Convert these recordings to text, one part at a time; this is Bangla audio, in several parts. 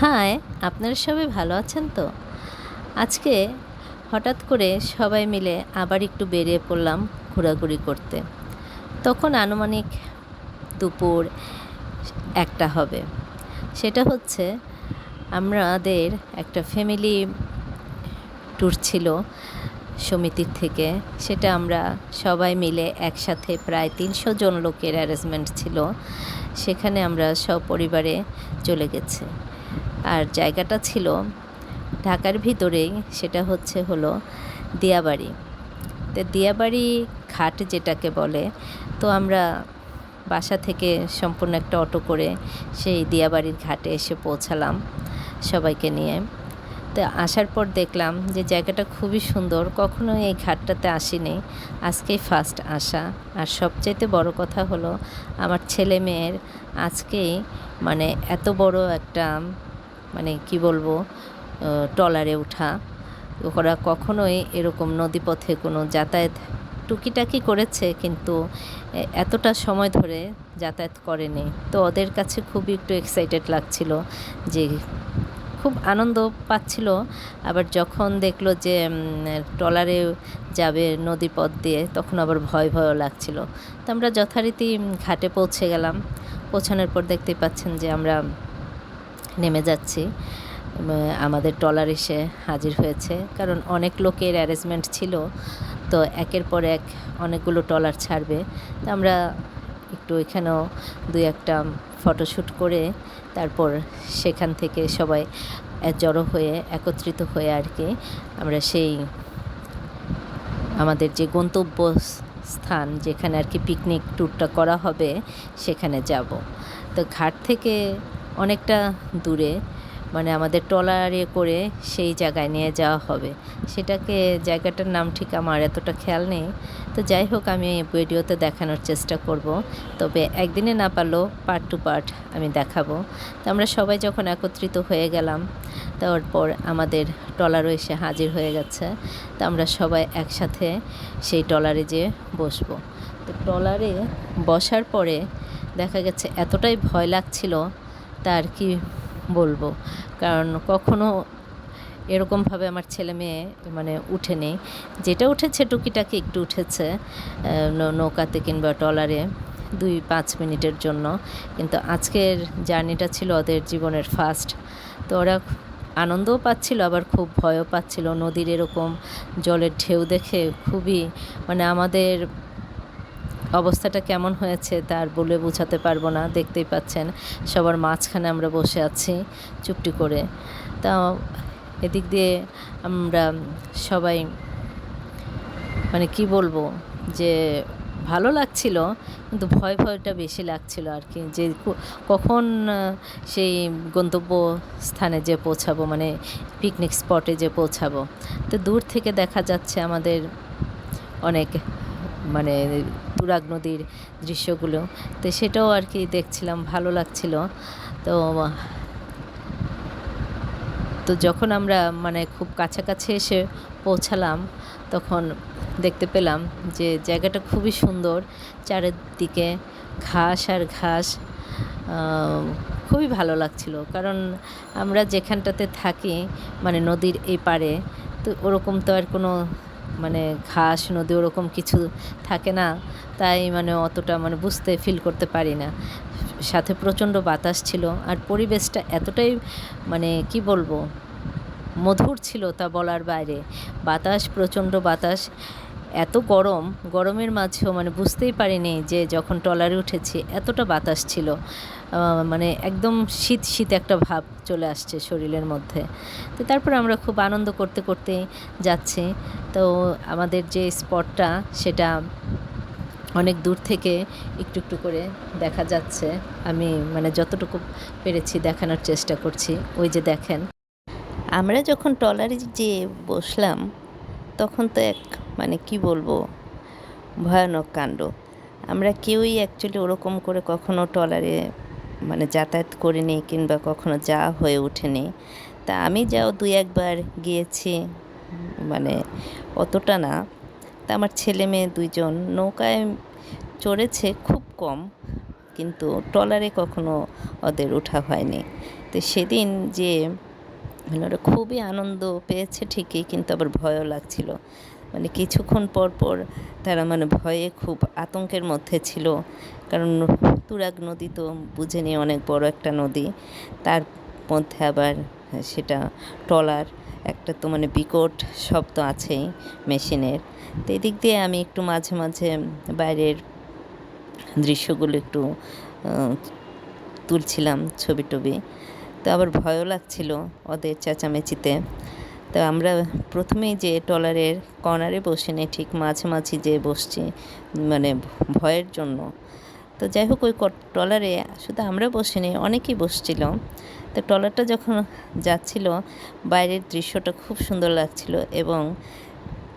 হাই, আপনারা সবাই ভালো আছেন তো? আজকে হঠাৎ করে সবাই মিলে আবার একটু বেরিয়ে পড়লাম ঘোরাঘুরি করতে। তখন আনুমানিক দুপুর একটা হবে। সেটা হচ্ছে আমাদের একটা ফ্যামিলি ট্যুর ছিল সমিতির থেকে। সেটা আমরা সবাই মিলে একসাথে প্রায় তিনশো জন লোকের অ্যারেঞ্জমেন্ট ছিল। সেখানে আমরা সপরিবারে চলে গেছি। আর জায়গাটা ছিল ঢাকার ভিতরেই সেটা হচ্ছে হলো দিয়াবাড়ি। তো দিয়াবাড়ি ঘাট যেটাকে বলে, তো আমরা বাসা থেকে সম্পূর্ণ একটা অটো করে সেই দিয়াবাড়ির ঘাটে এসে পৌঁছালাম সবাইকে নিয়ে। তো আসার পর দেখলাম যে জায়গাটা খুবই সুন্দর, কখনো এই ঘাটটাতে আসিনি। আজকেই ফার্স্ট আসা। আর সবচাইতে বড় কথা হলো, আমার ছেলে মেয়ের আজকেই মানে এত বড় একটা মানে কি বলব ট্রলারে ওঠা। ওরা কখনোই এরকম নদীপথে কোনো যাতায়াত টুকিটাকি করেছে, কিন্তু এতটা সময় ধরে যাতায়াত করেনি। তো ওদের কাছে খুবই একটু এক্সাইটেড লাগছিল যে খুব আনন্দ পাচ্ছিল। আবার যখন দেখল যে ট্রলারে যাবে নদী পথ দিয়ে, তখন আবার ভয় ভয়ও লাগছিল। তো আমরা যথারীতি ঘাটে পৌঁছে গেলাম। পৌঁছানোর পর দেখতেই পাচ্ছেন যে আমরা নেমে যাচ্ছি। আমাদের ট্রলার এসে হাজির হয়েছে। কারণ অনেক লোকের অ্যারেঞ্জমেন্ট ছিল। তো একের পর এক অনেকগুলো ট্রলার ছাড়বে। তো আমরা একটু এখানেও দুই একটা ফটোশ্যুট করে তারপর সেখান থেকে সবাই জড়ো হয়ে, একত্রিত হয়ে আর কি, আমরা সেই আমাদের যে গন্তব্য স্থান যেখানে আর কি পিকনিক ট্যুরটা করা হবে, সেখানে যাব। তো ঘাট থেকে অনেকটা দূরে মানে আমাদের ট্রলারে করে সেই জায়গায় নিয়ে যাওয়া হবে। সেটাকে জায়গাটার নাম ঠিক আমার এতটা খেয়াল নেই। তো যাই হোক, আমি ভিডিওতে দেখানোর চেষ্টা করব। তবে একদিনে না পারলেও পার্ট টু পার্ট আমি দেখাবো। তো আমরা সবাই যখন একত্রিত হয়ে গেলাম তারপর আমাদের ট্রলারও এসে হাজির হয়ে গেছে। তো আমরা সবাই একসাথে সেই ট্রলারে যেয়ে বসবো। তো ট্রলারে বসার পরে দেখা গেছে এতটাই ভয় লাগছিল তার কি বলব। কারণ কখনো এরকমভাবে আমার ছেলে মেয়ে মানে উঠেনি। যেটা উঠেছে টুকিটাকি একটু উঠেছে নৌকাতে কিংবা ট্রলারে দুই পাঁচ মিনিটের জন্য। কিন্তু আজকের জার্নিটা ছিল ওদের জীবনের ফার্স্ট তো ওরা আনন্দও পাচ্ছিল, আবার খুব ভয়ও পাচ্ছিল। নদীর এরকম জলের ঢেউ দেখে খুবই মানে আমাদের অবস্থাটা কেমন হয়েছে তার বলে বোঝাতে পারব না। দেখতেই পাচ্ছেন, সবার মাঝখানে আমরা বসে আছি চুপটি করে। তা এদিক দিয়ে আমরা সবাই মানে কি বলব, যে ভালো লাগছিল, কিন্তু ভয় ভয়টা বেশি লাগছিল আর কি। যে কখন সেই গন্তব্য স্থানে যে পৌঁছাবো মানে পিকনিক স্পটে যে পৌঁছাবো। তো দূর থেকে দেখা যাচ্ছে আমাদের অনেক মানে তুরাগ নদীর দৃশ্যগুলো। তো সেটাও আর কি দেখছিলাম, ভালো লাগছিল। তো তো যখন আমরা মানে খুব কাছাকাছি এসে পৌঁছালাম, তখন দেখতে পেলাম যে জায়গাটা খুবই সুন্দর, চারিদিকে ঘাস আর ঘাস খুবই ভালো লাগছিল। কারণ আমরা যেখানটাতে থাকি মানে নদীর এই পারে তো ওরকম তো আর কোনো মানে ঘাস, নদী ওরকম কিছু থাকে না, তাই মানে অতটা মানে বুঝতে ফিল করতে পারি না। সাথে প্রচণ্ড বাতাস ছিল আর পরিবেশটা এতটাই মানে কি বলব, মধুর ছিল তা বলার বাইরে। বাতাস, প্রচণ্ড বাতাস এত গরম, গরমের মাঝেও মানে বুঝতেই পারিনি যে যখন ট্রলারে উঠেছি এতটা বাতাস ছিল। মানে একদম শীত শীত একটা ভাব চলে আসছে শরীরের মধ্যে। তো তারপর আমরা খুব আনন্দ করতে করতে যাচ্ছি। তো আমাদের যে স্পটটা সেটা অনেক দূর থেকে একটু একটু করে দেখা যাচ্ছে। আমি মানে যতটুকু পেরেছি দেখানোর চেষ্টা করছি। ওই যে দেখেন। আমরা যখন ট্রলারে যেয়ে বসলাম, তখন তো এক মানে কি বলব? ভয়ানক কাণ্ড। আমরা কেউই অ্যাকচুয়ালি ওরকম করে কখনো ট্রলারে মানে যাতায়াত করিনি কিংবা কখনো যাওয়া হয়ে ওঠেনি। তা আমি যাও দুই একবার গিয়েছি মানে অতটা না। তা আমার ছেলে মেয়ে দুইজন, নৌকায় চড়েছে খুব কম, কিন্তু ট্রলারে কখনো ওদের ওঠা হয়নি। তো সেদিন যে মানে ওরা খুবই আনন্দ পেয়েছে ঠিকই, কিন্তু আবার ভয়ও লাগছিল। মানে কিছুক্ষণ পর পর তারা মানে ভয়ে খুব আতঙ্কের মধ্যে ছিল। কারণ তুরাগ নদী তো বুঝে নিয়ে অনেক বড় একটা নদী। তার মধ্যে আবার সেটা ট্রলার, একটা তো মানে বিকট শব্দ আছেই মেশিনের। তো এদিক দিয়ে আমি একটু মাঝে মাঝে বাইরের দৃশ্যগুলো একটু তুলছিলাম ছবি টবি। তো আবার ভয়ও লাগছিল ওদের চেঁচামেচিতে। তো আমরা প্রথমেই যে ট্রলারের কর্নারে বসে নেই, ঠিক মাঝামাঝি যে বসছি মানে ভয়ের জন্য। তো যাই হোক, ওই ট্রলারে শুধু আমরা বসিনি অনেকেই বসছিল। তো ট্রলারটা যখন যাচ্ছিল, বাইরের দৃশ্যটা খুব সুন্দর লাগছিল এবং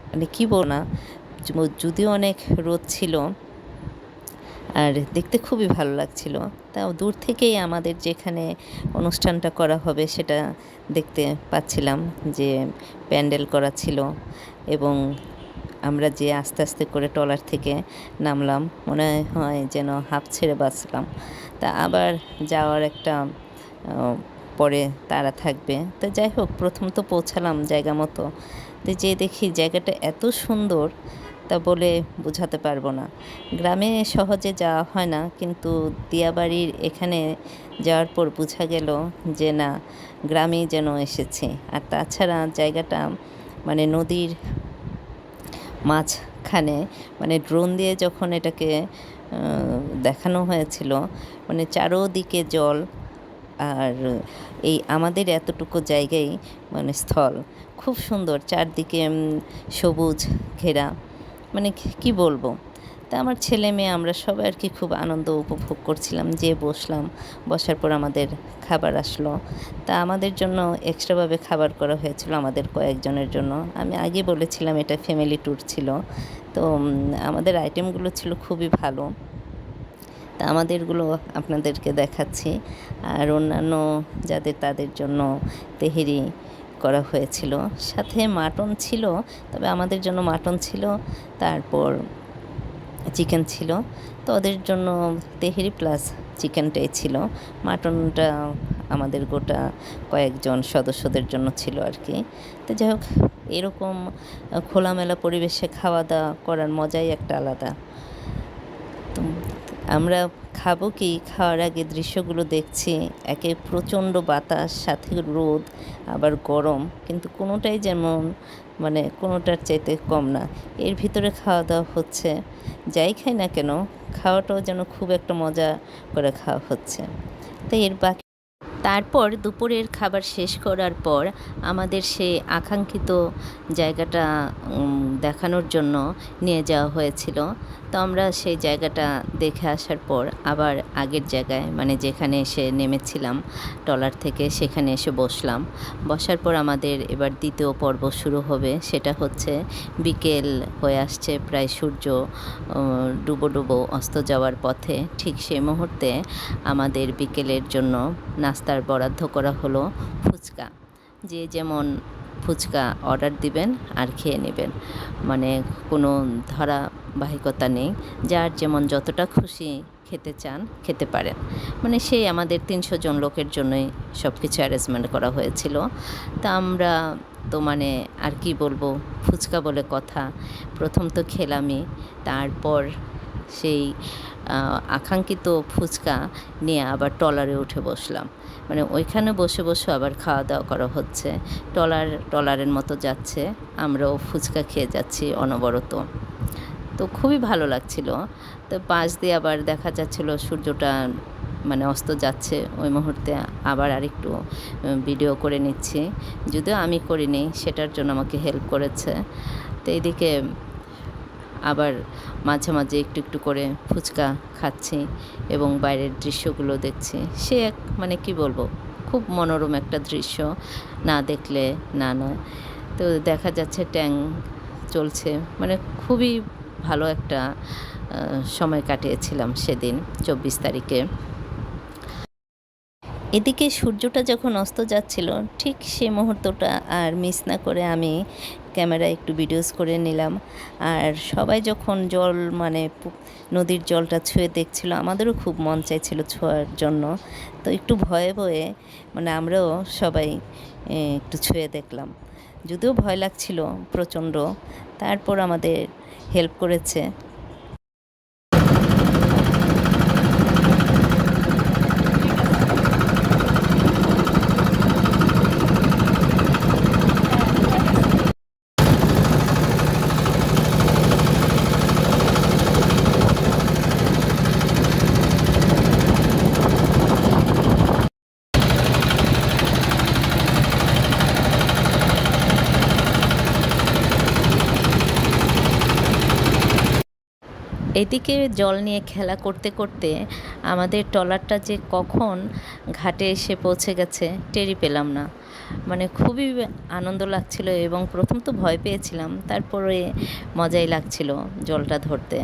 মানে কী বল না, যদিও অনেক রোদ ছিল আর দেখতে খুবই ভালো লাগছিল। তাও দূর থেকেই আমাদের যেখানে অনুষ্ঠানটা করা হবে সেটা দেখতে পাচ্ছিলাম যে প্যান্ডেল করা ছিল এবং আমরা যে আস্তে আস্তে করে ট্রলার থেকে নামলাম, মনে হয় যেন হাফ ছেড়ে বাঁচলাম। তা আবার যাওয়ার একটা পরে তারা থাকবে। তো যাই হোক, প্রথম তো পৌঁছালাম জায়গা মতো। তো যে দেখি জায়গাটা এত সুন্দর তা বলে বোঝাতে পারব না। গ্রামে সহজে যাওয়া হয় না, কিন্তু দিয়াবাড়ির এখানে যাওয়ার পর বোঝা গেল যে না, গ্রামেই যেন এসেছি। আর তাছাড়া জায়গাটা মানে নদীর মাঝখানে মানে ড্রোন দিয়ে যখন এটাকে দেখানো হয়েছিল মানে চারোদিকে জল আর এই আমাদের এতটুকু জায়গায় মানে স্থল। খুব সুন্দর, চারদিকে সবুজ ঘেরা। মানে কি- বলব? তা আমার ছেলে মেয়ে, আমরা সবাই আর কি খুব আনন্দ উপভোগ করছিলাম যে বসলাম, বসার পর আমাদের খাবার আসলো। তা আমাদের জন্য এক্সট্রাভাবে খাবার করা হয়েছিল আমাদের কয়েকজনের জন্য। আমি আগে বলেছিলাম এটা ফ্যামিলি ট্যুর ছিল। তো আমাদের আইটেমগুলো ছিল খুবই ভালো। তা আমাদেরগুলো আপনাদেরকে দেখাচ্ছি। আর অন্যান্য যাদের তাদের জন্য তেহেরি করা হয়েছিল। সাথে মাটন ছিল, তবে আমাদের জন্য মাটন ছিল, তারপর চিকেন ছিল। তো ওদের জন্য তেহেরি প্লাস চিকেনটাই ছিল। মাটনটা আমাদের গোটা কয়েকজন সদস্যদের জন্য ছিল আর কি। তো যাই হোক, এরকম খোলামেলা পরিবেশে খাওয়া দাওয়া করার মজাই একটা আলাদা। তো আমরা খাব কি? খাওয়ার আগে দৃশ্যগুলো দেখছি। একে প্রচণ্ড বাতাস, সাথে রোদ, আবার গরম। কিন্তু কোনোটাই যেমন মানে কোনোটার চাইতে কম না। এর ভিতরে খাওয়া দাওয়া হচ্ছে। যাই খাই না কেন, খাওয়াটাও যেন খুব একটা মজা করে খাওয়া হচ্ছে। তাই এর বাকি তারপর দুপুরের খাবার শেষ করার পর আমাদের সেই আকাঙ্ক্ষিত জায়গাটা দেখানোর জন্য নিয়ে যাওয়া হয়েছিল। তো আমরা সেই জায়গাটা দেখে আসার পর আবার আগের জায়গায় মানে যেখানে এসে নেমেছিলাম ট্রলার থেকে সেখানে এসে বসলাম। বসার পর আমাদের এবার দ্বিতীয় পর্ব শুরু হবে। সেটা হচ্ছে বিকেল হয়ে আসছে প্রায় সূর্য ডুবো ডুবো অস্ত যাওয়ার পথে। ঠিক সেই মুহূর্তে আমাদের বিকেলের জন্য নাস্তার বরাদ্দ করা হলো ফুচকা। যে যেমন ফুচকা অর্ডার দিবেন আর খেয়ে নেবেন। মানে কোনো ধারাবাহিকতা নেই। যার যেমন যতটা খুশি খেতে চান, খেতে পারেন। মানে সেই আমাদের তিনশো জন লোকের জন্যই সব কিছু অ্যারেঞ্জমেন্ট করা হয়েছিল। তা আমরা তো মানে আর কি বলব, ফুচকা বলে কথা। প্রথম তো খেলামই। তারপর সেই আকাঙ্ক্ষিত ফুচকা নিয়ে আবার ট্রলারে উঠে বসলাম। মানে ওইখানে বসে বসে আবার খাওয়া দাওয়া করা হচ্ছে। ট্রলার, ট্রলারের মতো যাচ্ছে। আমরাও ফুচকা খেয়ে যাচ্ছি অনবরত। তো খুবই ভালো লাগছিল। তো পাশ দিয়ে আবার দেখা যাচ্ছিল সূর্যটা মানে অস্ত যাচ্ছে ওই মুহূর্তে। আবার আরেকটু ভিডিও করে নিচ্ছি। যদিও আমি করিনি, সেটার জন্য আমাকে হেল্প করেছে। তো এইদিকে আবার মাঝে মাঝে একটু একটু করে ফুচকা খাচ্ছি এবং বাইরের দৃশ্যগুলো দেখছি। সে এক মানে কি বলব, খুব মনোরম একটা দৃশ্য। না দেখলে না নয়। তো দেখা যাচ্ছে ট্যাং চলছে। মানে খুবই ভালো একটা সময় কাটিয়েছিলাম সেদিন, চব্বিশ তারিখে। এদিকে সূর্যটা যখন অস্ত যাচ্ছিল, ঠিক সে মুহূর্তটা আর মিস না করে আমি ক্যামেরায় একটু ভিডিওস করে নিলাম। আর সবাই যখন জল মানে নদীর জলটা ছুঁয়ে দেখছিল, আমাদেরও খুব মন চাইছিল ছোঁয়ার জন্য। তো একটু ভয়ে ভয়ে মানে আমরাও সবাই একটু ছুঁয়ে দেখলাম। যদিও ভয় লাগছিল প্রচণ্ড, তারপর আমাদের হেল্প করেছে। এদিকে জল নিয়ে খেলা করতে করতে আমাদের ট্রলারটা যে কখন ঘাটে এসে পৌঁছে গেছে টেরই পেলাম না। মানে খুবই আনন্দ লাগছিল এবং প্রথম তো ভয় পেয়েছিলাম, তারপরে মজাই লাগছিল জলটা ধরতে।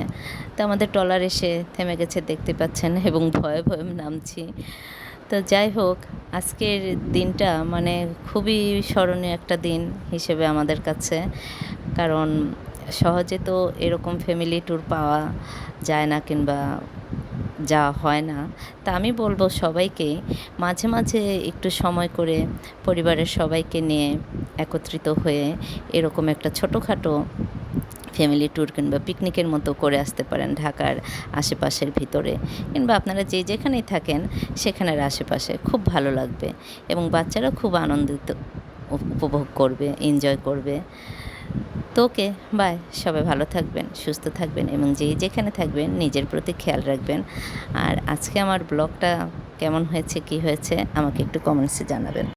তো আমাদের ট্রলার এসে থেমে গেছে, দেখতে পাচ্ছেন, এবং ভয়ে ভয়ে নামছি। তো যাই হোক, আজকের দিনটা মানে খুবই স্মরণীয় একটা দিন হিসেবে আমাদের কাছে। কারণ সহজে তো এরকম ফ্যামিলি ট্যুর পাওয়া যায় না কিংবা যাওয়া হয় না। তা আমি বলব সবাইকে মাঝে মাঝে একটু সময় করে পরিবারের সবাইকে নিয়ে একত্রিত হয়ে এরকম একটা ছোটোখাটো ফ্যামিলি ট্যুর কিংবা পিকনিকের মতো করে আসতে পারেন ঢাকার আশেপাশের ভিতরে কিংবা আপনারা যে যেখানেই থাকেন সেখানের আশেপাশে। খুব ভালো লাগবে এবং বাচ্চারা খুব আনন্দিত উপভোগ করবে এনজয় করবে। তো ওকে, বাই। সবাই ভালো থাকবেন, সুস্থ থাকবেন এবং যেই যেখানে থাকবেন নিজের প্রতি খেয়াল রাখবেন। আর আজকে আমার ব্লগটা কেমন হয়েছে, কি হয়েছে, আমাকে একটু কমেন্টসে জানাবেন।